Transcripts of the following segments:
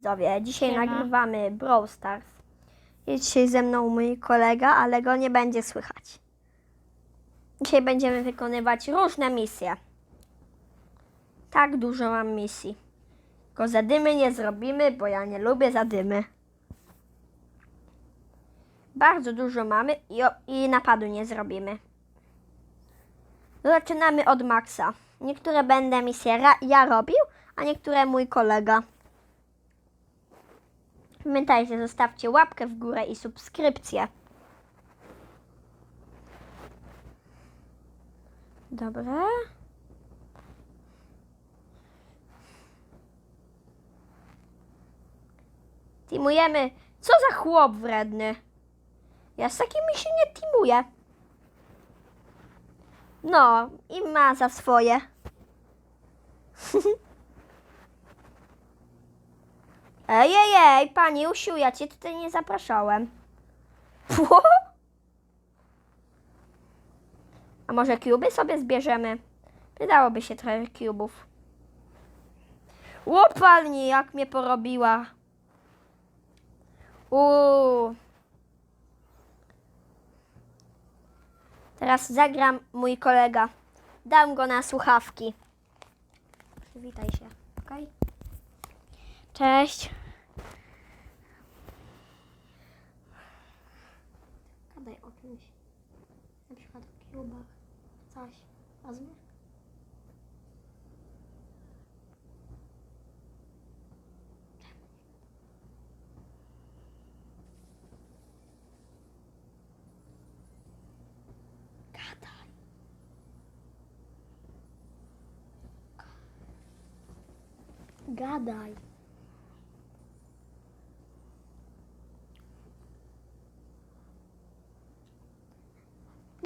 Widzowie, dzisiaj Siema. nagrywamy Brawl Stars. Jest dzisiaj ze mną mój kolega, ale go nie będzie słychać. Dzisiaj będziemy wykonywać różne misje. Tak dużo mam misji. Tylko zadymy nie zrobimy, bo ja nie lubię zadymy. Bardzo dużo mamy i, o- i napadu nie zrobimy. Zaczynamy od maksa. Niektóre będę misje ja robił, a niektóre mój kolega. Pamiętajcie, zostawcie łapkę w górę i subskrypcję. Dobra. Teamujemy. Co za chłop wredny. Ja z takimi się nie teamuję. No, i ma za swoje. Ej, ej, ej, pani Usiu, ja cię tutaj nie zapraszałem. Pło? A może kuby sobie zbierzemy? Przydałoby się trochę kubów. Łopalni, jak mnie porobiła. Uuu. Teraz zagram mój kolega. Dam go na słuchawki. Przywitaj się, okej? Cześć. Gadaj o czymś. Na przykład o kubach. Coś. Rozumiesz? Gadaj. Gadaj.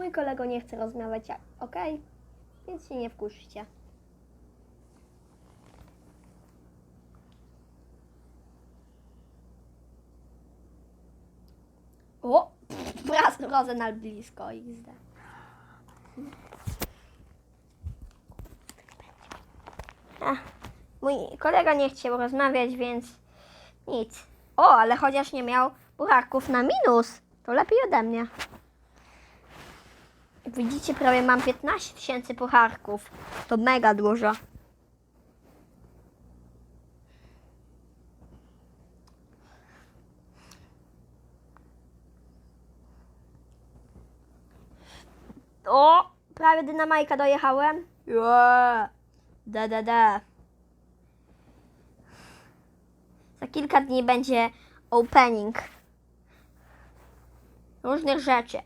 Mój kolego nie chce rozmawiać, ok? Więc się nie wkurzcie. O! Raz Rozenal blisko XD. Ach, mój kolega nie chciał rozmawiać, więc nic. O, ale chociaż nie miał buraków na minus, to lepiej ode mnie. Widzicie, prawie mam 15 tysięcy pucharków. To mega dużo. O! Prawie dynamajka dojechałem. Yeah. Da, da, da. Za kilka dni będzie opening. Różnych rzeczy.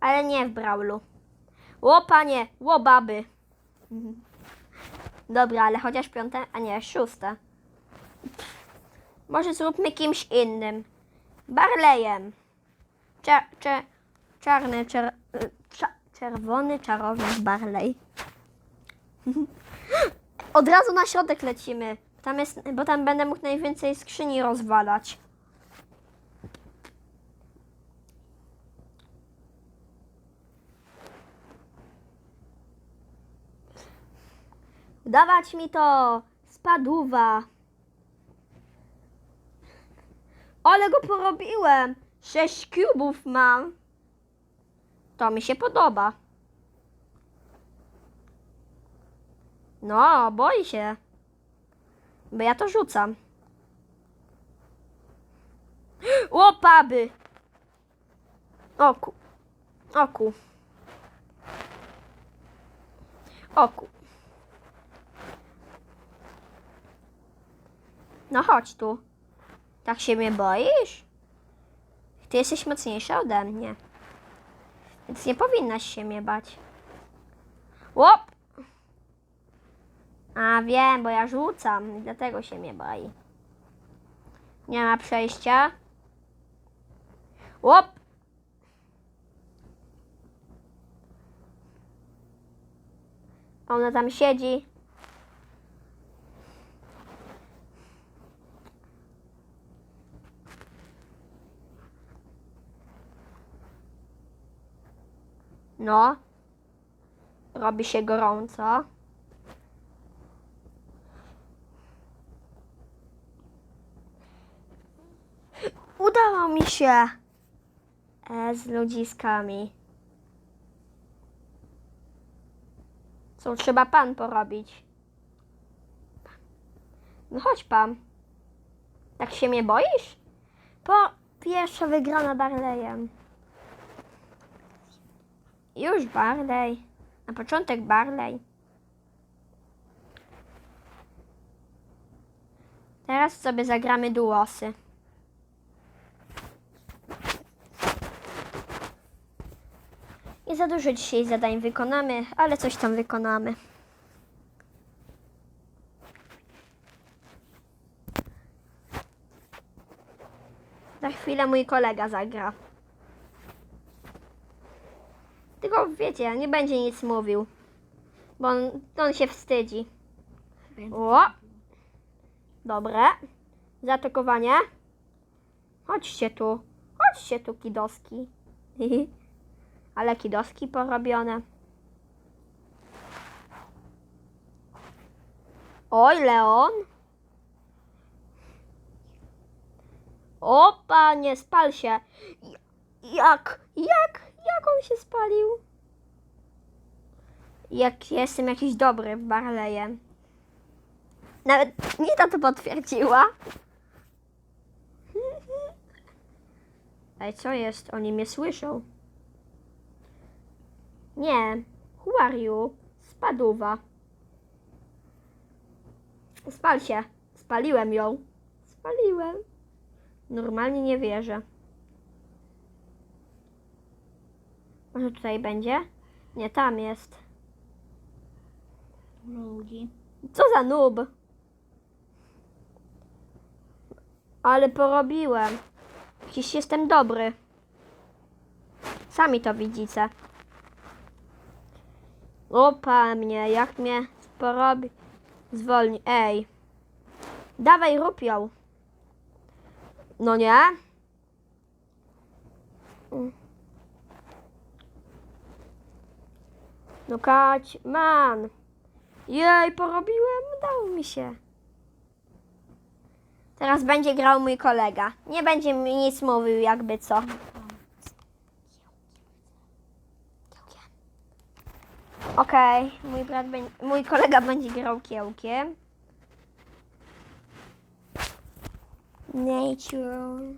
Ale nie w Brawlu. O panie, o baby. Mhm. Dobra, ale chociaż piąte, a nie, szóste. Może zróbmy kimś innym. Barleyem. Czer, czer, czarny, czer, cza, czerwony czarownik Barley. Od razu na środek lecimy. Tam jest, bo tam będę mógł najwięcej skrzyni rozwalać. Dawać mi to! Spaduwa! Ale go porobiłem! Sześć kubów mam. To mi się podoba. No, boi się. Bo ja to rzucam. O, paby! Oku. Oku. Oku. No chodź tu. Tak się mnie boisz? Ty jesteś mocniejsza ode mnie. Więc nie powinnaś się mnie bać. Łop! A wiem, bo ja rzucam, dlatego się mnie boi. Nie ma przejścia. Łop! Ona tam siedzi. No. Robi się gorąco. Udało mi się! E, z ludziskami. Co trzeba pan porobić? No chodź pan. Tak się mnie boisz? Po pierwsza wygrana Barleyem. Już Barley. Na początek Barley. Teraz sobie zagramy duosy. Nie za dużo dzisiaj zadań wykonamy, ale coś tam wykonamy. Za chwilę mój kolega zagra. Tylko wiecie, nie będzie nic mówił, bo on, on się wstydzi. O! Dobre. Zaatakowanie. Chodźcie tu. Chodźcie tu, kidoski. Ale kidoski porobione. Oj, Leon. O, panie, spal się. Jak? Jak? Jak on się spalił? Jak jestem jakiś dobry w Barleje. Nawet Nita to potwierdziła. Ej, co jest? Oni mnie słyszą. Nie. Who are you? Spaduwa. Spal się. Spaliłem ją. Spaliłem. Normalnie nie wierzę. Może tutaj będzie? Nie, tam jest. Ludzi. Co za noob? Ale porobiłem. Jakiś jestem dobry. Sami to widzicie. Opa mnie, jak mnie porobi. Zwolni. Ej. Dawaj, ją. No nie? Mm. No kać, man. Jej, porobiłem, udało mi się. Teraz będzie grał mój kolega. Nie będzie mi nic mówił, jakby co. Okej, mój brat, mój kolega będzie grał kiełkiem. Nature.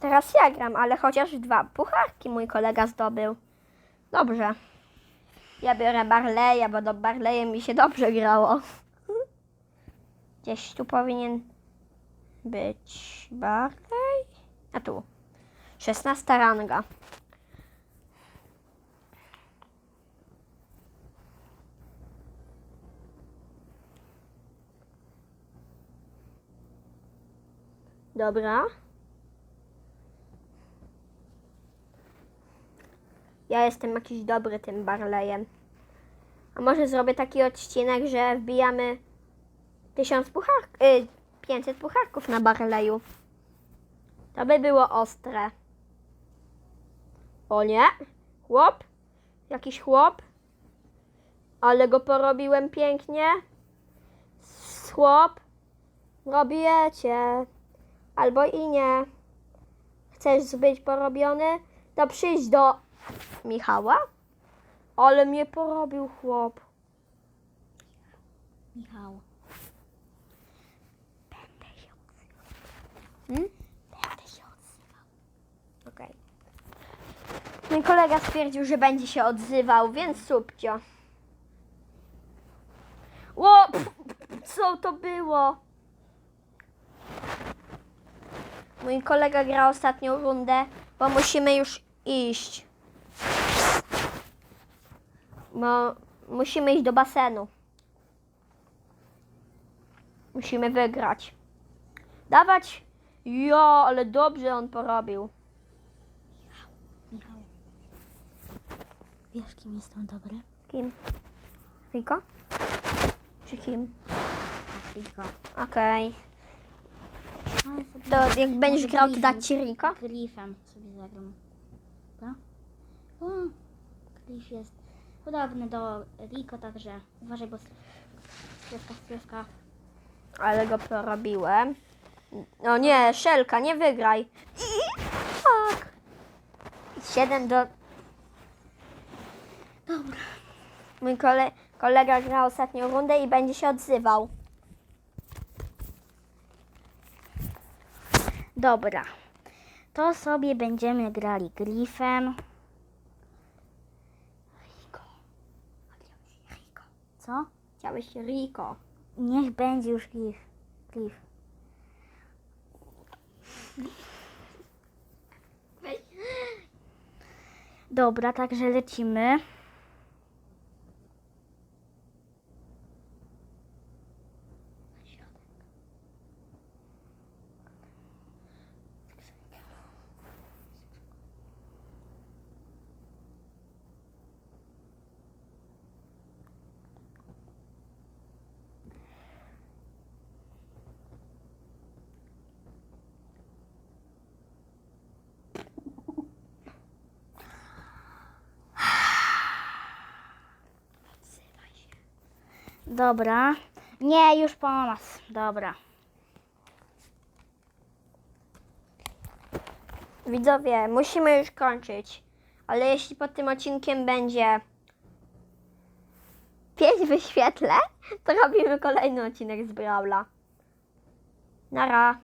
Teraz ja gram, ale chociaż dwa pucharki mój kolega zdobył. Dobrze. Ja biorę Barleya, bo do Barleya mi się dobrze grało. Gdzieś tu powinien być Barley. A tu. 16 ranga. Dobra. Ja jestem jakiś dobry tym Barleyem. A może zrobię taki odcinek, że wbijamy 1000 pucharków, y, 500 pucharków na Barleyu. To by było ostre. O nie, chłop, jakiś chłop, ale go porobiłem pięknie. Chłop, robicie. Albo i nie. Chcesz być porobiony? To przyjdź do Michała. Ale mnie porobił chłop. Michał. Będę się Hmm? Będę się odzywał. Okej. Mój kolega stwierdził, że będzie się odzywał, więc subcio. Ło, co to było? Mój kolega gra ostatnią rundę, bo musimy już iść. Bo musimy iść do basenu. Musimy wygrać. Dawać. Jo, ale dobrze on porobił. Michał. Wiesz, kim jestem dobry? Kim? Riko? Czy kim? Riko. Okej. Sobie To jak będziesz grał, to dać ci Riko? Glifem sobie zagram. Dobra? O, Glif jest podobny do Riko, także uważaj, bo strefka, strefka. Ale go porobiłem. No nie, Szelka, nie wygraj. Tak. 7 do... Dobra. Mój kole... kolega gra ostatnią rundę i będzie się odzywał. Dobra. To sobie będziemy grali Glifem. Riko. Riko. Co? Chciałeś Riko. Niech będzie już Glif. Glif. Dobra, także lecimy. Dobra. Nie, już po nas. Dobra. Widzowie, musimy już kończyć. Ale jeśli pod tym odcinkiem będzie 5 wyświetleń, to robimy kolejny odcinek z Brawla. Nara.